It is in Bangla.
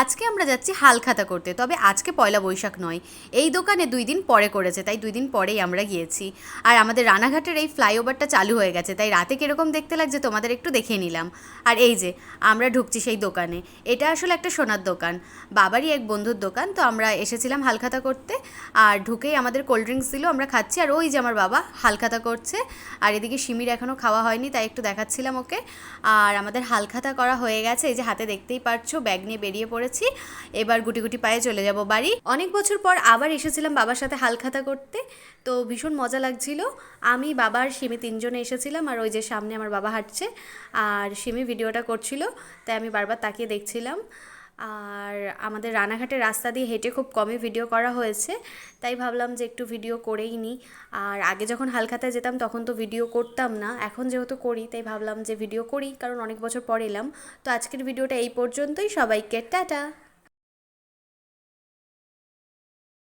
আজকে আমরা যাচ্ছি হালখাতা করতে, তবে আজকে পয়লা বৈশাখ নয়। এই দোকানে দুই দিন পরে করেছে, তাই দুই দিন পরেই আমরা গিয়েছি। আর আমাদের রানাঘাটের এই ফ্লাইওভারটা চালু হয়ে গেছে, তাই রাতে কীরকম দেখতে লাগছে তোমাদের একটু দেখিয়ে নিলাম। আর এই যে, আমরা ঢুকছি সেই দোকানে। এটা আসলে একটা সোনার দোকান, বাবারই এক বন্ধুর দোকান, তো আমরা এসেছিলাম হালখাতা করতে। আর ঢুকেই আমাদের কোল্ড ড্রিঙ্কস দিল, আমরা খাচ্ছি। আর ওই যে আমার বাবা হালখাতা করছে, আর এদিকে সিমির এখনও খাওয়া হয়নি, তাই একটু দেখাচ্ছিলাম ওকে। আর আমাদের হালখাতা করা হয়ে গেছে, এই যে হাতে দেখতেই পারছ, ব্যাগ নিয়ে বেরিয়ে পড়েছি এবার গুটি গুটি পায়ে চলে যাব বাড়ি। অনেক বছর পর আবার এসেছিলাম বাবার সাথে হালখাতা করতে। তো ভীষণ মজা লাগছিল। আমি বাবার সিমি তিনজনে এসেছিলাম আর ওই যে সামনে আমার বাবা হাঁটছে। আর সিমি ভিডিওটা করছিল, তাই আমি বারবার তাকিয়ে দেখছিলাম। আর আমাদের রানাঘাটের রাস্তা দিয়ে হেঁটে খুব কমই ভিডিও করা হয়েছে, তাই ভাবলাম যে একটু ভিডিও করেই নিই আর আগে যখন হালখাতায় যেতাম তখন তো ভিডিও করতাম না, এখন যেহেতু করি তাই ভাবলাম যে ভিডিও করি, কারণ অনেক বছর পর এলাম। তো আজকের ভিডিওটা এই পর্যন্তই, সবাইকে টাটা!